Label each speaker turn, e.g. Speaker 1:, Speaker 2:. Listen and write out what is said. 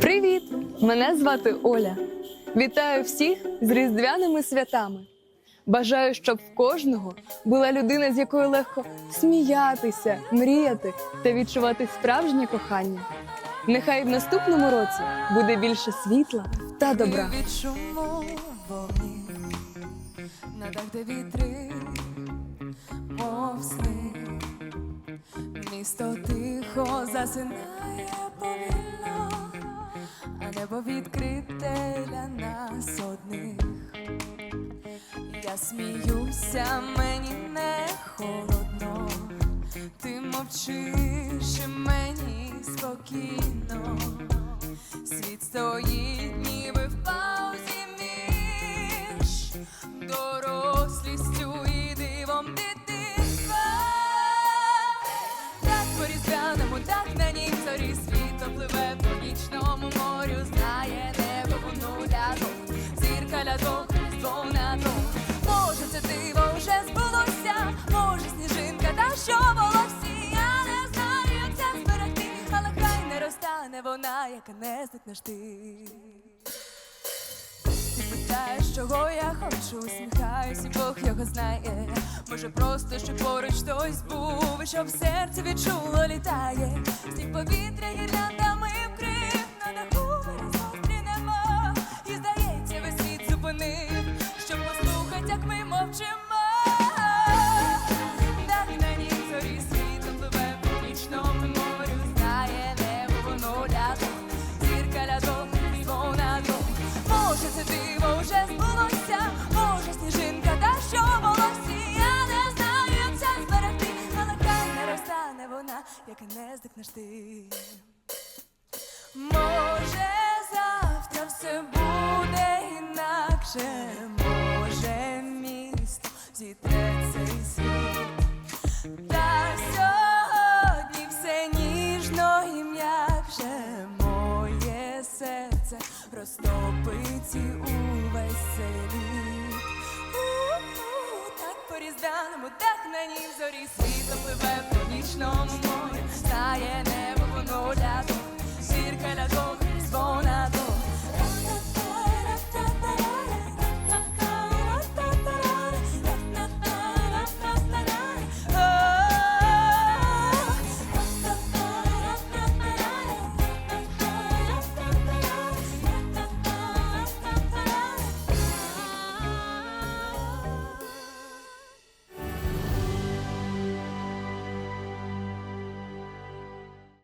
Speaker 1: Привіт! Мене звати Оля. Вітаю всіх з різдвяними святами. Бажаю, щоб в кожного була людина, з якою легко сміятися, мріяти та відчувати справжнє кохання. Нехай в наступному році буде більше світла та добра.
Speaker 2: На дах, де вітри, мов сни. Місто засинає повільно, а небо відкрите для нас одних. Я сміюся, мені не холодно, ти мовчиш мені спокійно. Світ стоїть, розтане вона, яка не зникнеш ти. Ти питаєш, чого я хочу, усміхаюсь, і Бог його знає. Може, просто щоб поруч хтось був, і щоб серце відчуло літає. яке не здикнеш ти. Може, завтра все буде інакше, може, місто зітре цей світ. Та сьогодні все ніжно і м'якше, моє серце розтопить і увесь світ. Так по різдвяному, так на ній зорі світло пливе по нічному.